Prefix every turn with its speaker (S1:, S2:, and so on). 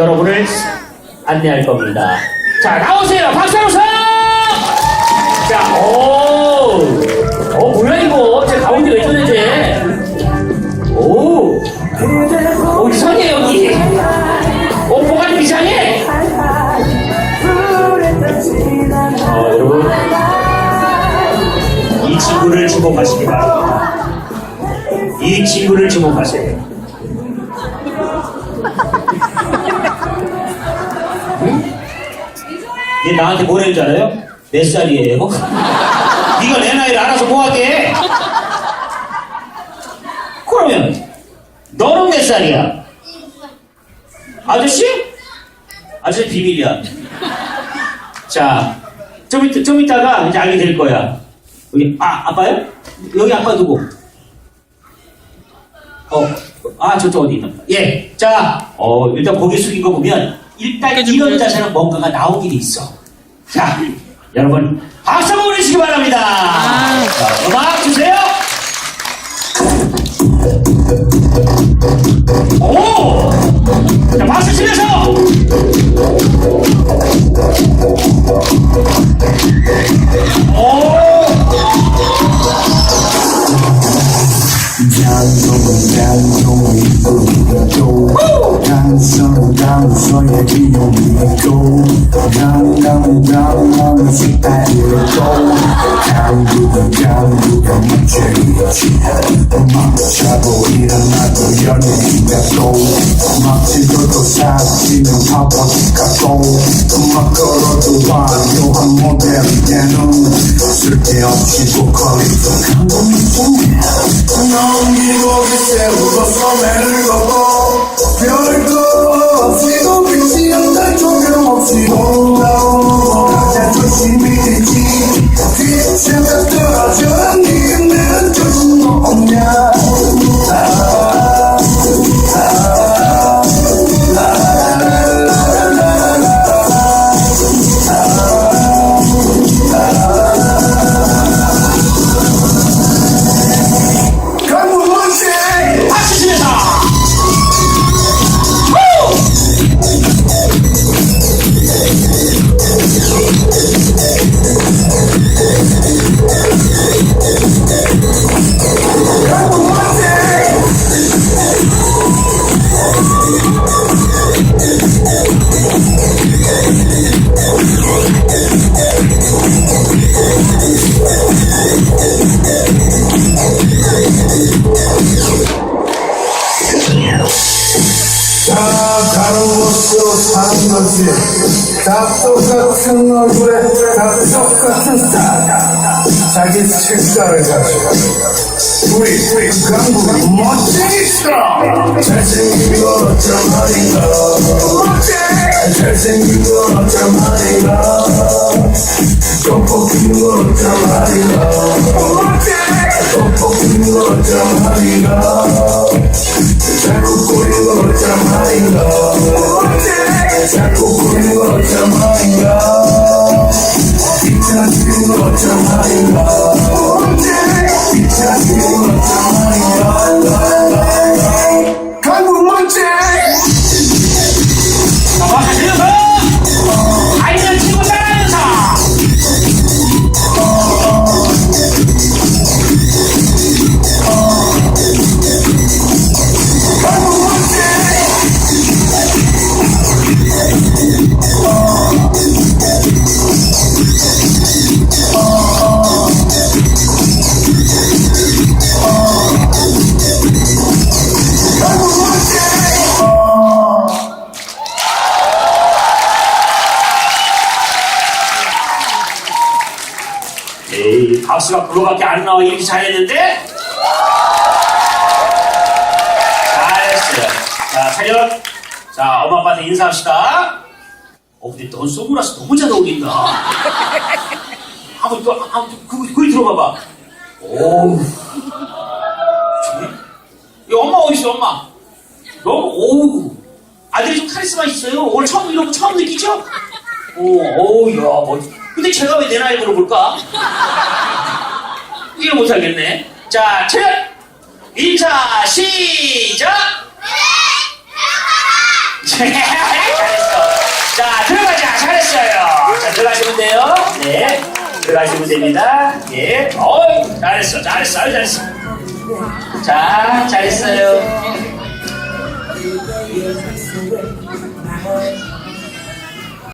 S1: 여러분을 안내할 겁니다. 자, 나오세요! 박사로서! 자, 오! 어, 뭐야, 이거? 제 가운데 왜 저래, 쟤? 오! 오, 이상해, 여기. 어, 뭐가 좀 이상해? 어, 여러분. 이 친구를 주목하시기 바랍니다. 이 친구를 주목하세요. 얘 나한테 뭐라 줄 알아요? 몇 살이에요? 네가 내 나이를 알아서 뭐하게? 그러면 너는 몇 살이야? 아저씨? 아저씨 비밀이야. 자, 좀, 이따, 좀 이따가 이제 알게 될 거야. 여기, 아, 아빠요? 여기 아빠 누구? 어, 아, 저쪽 어디 있나? 예. 자, 어, 일단 고개 숙인 거 보면, 일단 이런 자세는 뭔가가 나오긴 있어. 자, 여러분, 박수 한번 보내시기 바랍니다. 자, 음악 주세요. 오! 자, 박수 치면서!
S2: 강서의 비용이고 강강강한 스타일이고 강국은 강국의 문제이지 막차고 일어나도 연예인같고 막지도 사지는 파워니까고 막 걸어도 화려한 모델에게는 쓸데없이 보컬리도 강국이지 넘기고 세우고 소매를 걷고 다 다른 곳으로 사는 거지 다 똑같은 얼굴에 다 똑같은 스타일 자기 색깔을 가지고. 우리 우리 강국이 멋지니까 잘생긴 건 어쩜 말인가. 멋지 잘생긴 건 어쩜
S1: 박수가 그거밖에 안 나와. 이렇게 잘했는데? 잘했어요. 자, 차렷. 자, 엄마 아빠한테 인사합시다. 어, 근데 넌 선글라스 너무 잘 어울린다. 한번 또, 한번 또, 그, 거기 들어봐봐. 오우. 이 엄마 어딨어, 엄마? 너무, 오우. 아들이 좀 카리스마 있어요. 오늘 처음, 이런 거 처음 느끼죠? 오, 오우, 야, 뭐. 근데 제가 왜 내 나이 물어볼까? 이해 못하겠네. 자, 차렷! 인사, 시작! 자, 들어가자. 잘했어요. 자, 들어가시면 돼요. 네. 들어가시면 됩니다. 예. 어이, 잘했어. 잘했어. 잘했어. 자, 잘했어요.